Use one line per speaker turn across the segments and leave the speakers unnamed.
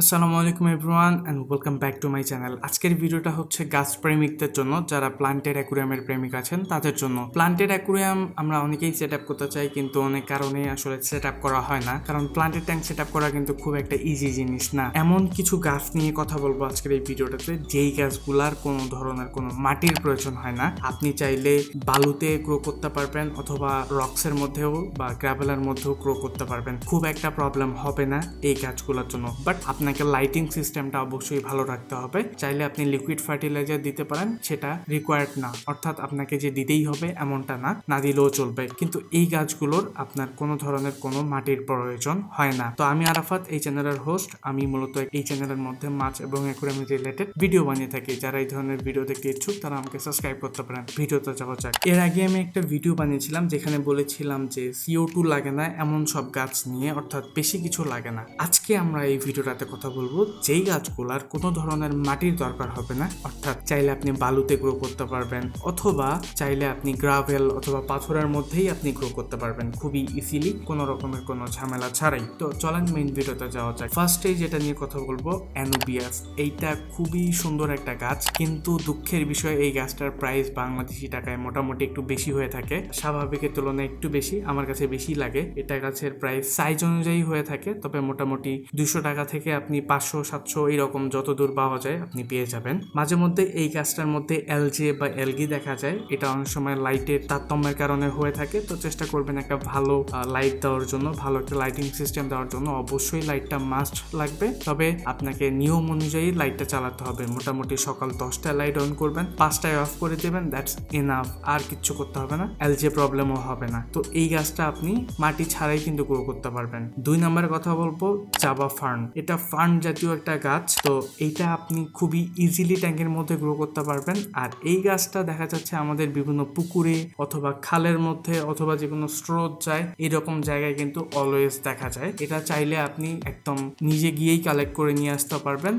আসসালামু আলাইকুম everyone and welcome back to my channel আজকের ভিডিওটা হচ্ছে গাছ প্রেমিকদের জন্য, যারা প্লান্টেড অ্যাকুরিয়ামের প্রেমিক আছেন, তাদের জন্য। প্লান্টেড অ্যাকুরিয়াম আমরা অনেকেই সেট আপ করতে চাই, কিন্তু অনেক কারণে আসলে সেট আপ করা হয় না। কারণ প্লান্টেড ট্যাঙ্ক সেট আপ করা কিন্তু খুব একটা ইজি জিনিস না। এমন কিছু গাছ নিয়ে কথা বলব আজকের এই ভিডিওটাতে, যেই গাছগুলার কোনো ধরনের কোনো মাটির প্রয়োজন হয় না। আপনি চাইলে বালুতে গ্রো করতে পারবেন, অথবা রক্সের মধ্যেও বা গ্রাভেলের মধ্যেও গ্রো করতে পারবেন। খুব একটা প্রবলেম হবে না এই গাছগুলোর জন্য। বাট আপনাকে লাইটিং সিস্টেমটা অবশ্যই ভালো রাখতে হবে। চাইলে আপনি লিকুইড ফার্টিলাইজার দিতে পারেন, সেটা রিকোয়ার্ড না। অর্থাৎ আপনাকে যে দিতেই হবে এমনটা না না দিলেও চলবে। কিন্তু এই গাছগুলোর আপনার কোনো ধরনের কোনো মাটির প্রয়োজন হয় না। তো আমি আরাফাত, এই চ্যানেলের হোস্ট আমি মূলত এই চ্যানেলের মধ্যে মাছ এবং অ্যাকুরিয়াম রিলেটেড ভিডিও বানিয়ে থাকি। যারা এই ধরনের ভিডিও দেখতে ইচ্ছুক, তারা আমাকে সাবস্ক্রাইব করতে পারেন। ভিডিওতে যাওয়া যাক। এর আগে আমি একটা ভিডিও বানিয়েছিলাম, যেখানে বলেছিলাম যে সিও টু লাগে না এমন সব গাছ নিয়ে, অর্থাৎ বেশি কিছু লাগে না। আজকে আমরা এই ভিডিওটাতে কথা বলব, যেই গাছগুলার কোনো ধরনের মাটির দরকার হবে না, অর্থাৎ চাইলে আপনি বালুতে গ্রো করতে পারবেন, অথবা চাইলে আপনি গ্রাভেল অথবা পাথরের মধ্যেই আপনি গ্রো করতে পারবেন, খুবই ইজিলি কোনো রকমের কোনো ঝামেলা ছাড়াই। তো চলেন মেইন ভিডিওতে যাওয়া যায় ফার্স্টে যেটা নিয়ে কথা বলব অ্যানোবিয়াস এইটা খুবই সুন্দর একটা গাছ, কিন্তু দুঃখের বিষয় এই গাছটার প্রাইস বাংলাদেশি টাকায় মোটামুটি একটু বেশি হয়ে থাকে। স্বাভাবিকের তুলনায় একটু বেশি, আমার কাছে বেশি লাগে। এটা গাছের প্রাইস সাইজ অনুযায়ী হয়ে থাকে, তবে মোটামুটি দুশো টাকা থেকে আপনি পাঁচশো, সাতশো এইরকম যত দূর পাওয়া যায় আপনি পেয়ে যাবেন। মাঝে মধ্যে এই গাছটার মধ্যে এলজে বা এলগি দেখা যায়। এটা অনেক সময় লাইটের তারতম্যের কারণে হয়ে থাকে। তো চেষ্টা করবেন একটা ভালো লাইট দেওয়ার জন্য, ভালো একটা লাইটিং সিস্টেম দেওয়ার জন্য। অবশ্যই লাইটটা মাস্ট লাগবে। তবে আপনাকে নিয়ম অনুযায়ী লাইটটা চালাতে হবে। মোটামুটি সকাল দশটায় লাইট অন করবেন, পাঁচটায় অফ করে দেবেন দ্যাটস এনাফ আর কিচ্ছু করতে হবে না, এলজে প্রবলেমও হবে না। তো এই গাছটা আপনি মাটি ছাড়াই কিন্তু গ্রো করতে পারবেন। দুই নম্বরের কথা বলব জাবা ফার্ন এটা ফার্ন জাতীয় একটা গাছ, তো এইটা আপনি খুবই ইজিলি ট্যাঙ্কের মধ্যে গ্রো করতে পারবেন। আর এই গাছটা দেখা যাচ্ছে আমাদের বিভিন্ন পুকুরে অথবা খালের মধ্যে অথবা যে কোনো স্রোত যায়, এরকম জায়গায় কিন্তু অলওয়েজ দেখা যায়। এটা চাইলে আপনি একদম নিজে গিয়েই কালেক্ট করে নিয়ে আসতে পারবেন।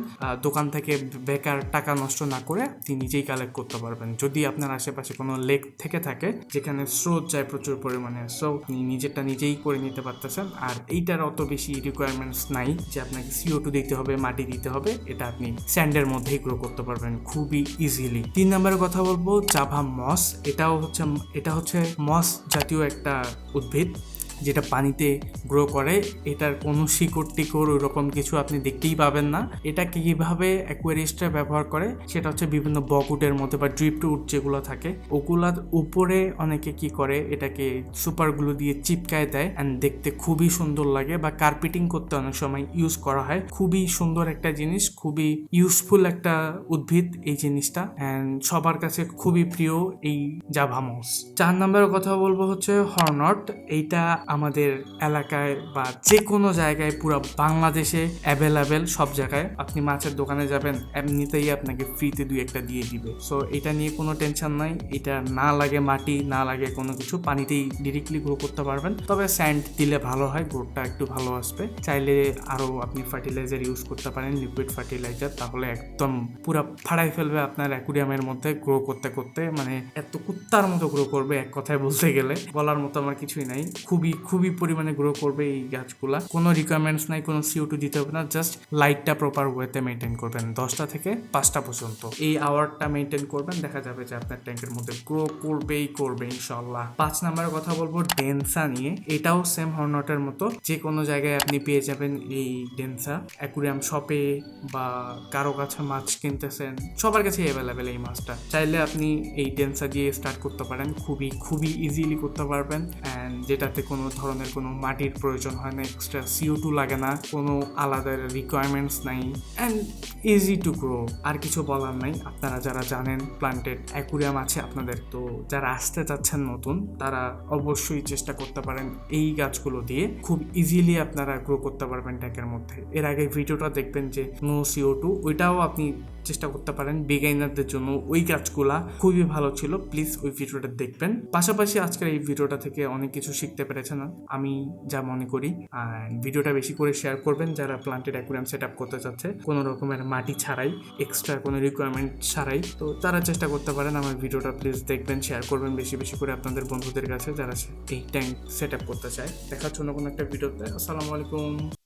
দোকান থেকে বেকার টাকা নষ্ট না করে আপনি নিজেই কালেক্ট করতে পারবেন। যদি আপনার আশেপাশে কোনো লেক থেকে থাকে, যেখানে স্রোত যায় প্রচুর পরিমাণে সো আপনি নিজেরটা নিজেই করে নিতে পারতেছেন। আর এইটার অত বেশি রিকোয়ারমেন্টস নাই যে আপনাকে সিও টু দিতে হবে, মাটি দিতে হবে, এটা আপনি স্যান্ডের মধ্যেই গ্রো করতে পারবেন খুবই ইজিলি তিন নম্বরের কথা বলব জাভা মস এটাও হচ্ছে, এটা হচ্ছে মস জাতীয় একটা উদ্ভিদ। যেটা পানিতে গ্রো করে, এটার কোনো শিকড় টিকড় ওরকম কিছু আপনি দেখতেই পাবেন না। এটা কীভাবে অ্যাকুয়ারিস্টরা ব্যবহার করে, সেটা হচ্ছে বিভিন্ন বকুটের মধ্যে বা ড্রিপ টুট যেগুলো থাকে, ওগুলার উপরে অনেকে কি করে, এটাকে সুপারগুলো দিয়ে চিপকায় দেয় অ্যান্ড দেখতে খুবই সুন্দর লাগে বা কার্পেটিং করতে অনেক সময় ইউজ করা হয়। খুবই সুন্দর একটা জিনিস, খুবই ইউজফুল একটা উদ্ভিদ এই জিনিসটা অ্যান্ড সবার কাছে খুবই প্রিয় এই জাভা জাভামস চার নম্বরের কথা বলব হচ্ছে হর্নট এইটা আমাদের এলাকায় বা যে কোনো জায়গায় পুরো বাংলাদেশে অ্যাভেলেবেল সব জায়গায় আপনি মাছের দোকানে যাবেন, এমনিতেই আপনাকে ফ্রিতে দুই একটা দিয়ে দিবে। সো এটা নিয়ে কোনো টেনশন নাই, এটা না লাগে মাটি, না লাগে কোনো কিছু, পানিতেই ডিরেক্টলি গ্রো করতে পারবেন। তবে স্যান্ড দিলে ভালো হয় গ্রোথটা একটু ভালো আসবে। চাইলে আরও আপনি ফার্টিলাইজার ইউজ করতে পারেন লিকুইড ফার্টিলাইজার তাহলে একদম পুরো ফাড়াই ফেলবে আপনার অ্যাকুরিয়ামের মধ্যে গ্রো করতে করতে। মানে এত কুত্তার মতো গ্রো করবে এক কথায় বলতে গেলে। বলার মতো আমার কিছুই নাই। খুবই খুবই পরিমাণে গ্রো করবে এই গাছগুলা। কোনো রিকোয়ারমেন্টস নাই, কোনো সিও টু দিতে হবে না জাস্ট লাইটটা প্রপার ওয়েতে মেনটেন করবেন, দশটা থেকে পাঁচটা পর্যন্ত। এই আওয়ারটা মেনটেন করবেন, দেখা যাবে যে আপনার ট্যাঙ্কের মধ্যে গ্রো করবেই করবে ইনশাল্লাহ পাঁচ নাম্বারের কথা বলব ডেন্সা নিয়ে। এটাও সেম হর্নটের মতো, যে কোনো জায়গায় আপনি পেয়ে যাবেন এই ডেন্সা অ্যাকুরিয়াম শপে বা কারও কাছে মাছ কিনতেছেন, সবার কাছে অ্যাভেলেবেল এই মাছটা। চাইলে আপনি এই ডেন্সা দিয়ে স্টার্ট করতে পারেন, খুবই খুবই ইজিলি করতে পারবেন। অ্যান্ড যেটাতে কোনো ধরনের কোনো মাটির প্রয়োজন হয় না এক্সট্রা সিও টু লাগে না, কোনো আলাদা রিকোয়ারমেন্টস নাই অ্যান্ড ইজি টু গ্রো আর কিছু বলার নাই। আপনারা যারা জানেন প্লান্টেড অ্যাকুরিয়াম আছে আপনাদের, তো যারা আসতে চাচ্ছেন নতুন, তারা অবশ্যই চেষ্টা করতে পারেন এই গাছগুলো দিয়ে। খুব ইজিলি আপনারা গ্রো করতে পারবেন ট্যাঙ্কের মধ্যে। এর আগে ভিডিওটা দেখবেন যে নো সিও টু ওইটাও আপনি চেষ্টা করতে পারেন বিগাইনারদের জন্য। ওই গাছগুলা খুবই ভালো ছিল প্লিজ ওই ভিডিওটা দেখবেন। পাশাপাশি আজকের এই ভিডিওটা থেকে অনেক কিছু শিখতে পেরেছেন। আমি যা মনে করি। ভিডিওটা বেশি করে শেয়ার করবেন যারা প্লান্টের অ্যাকুরিয়াম সেট আপ করতে চাচ্ছে। কোনো রকমের মাটি ছাড়াই এক্সট্রা কোনো রিকোয়ারমেন্ট ছাড়াই। তো তারা চেষ্টা করতে পারেন আমার ভিডিওটা প্লিজ দেখবেন শেয়ার করবেন বেশি বেশি করে আপনাদের বন্ধুদের কাছে যারা এই ট্যাঙ্ক সেট আপ করতে চায়। দেখার জন্য কোনো একটা ভিডিওতে, আসসালামু আলাইকুম।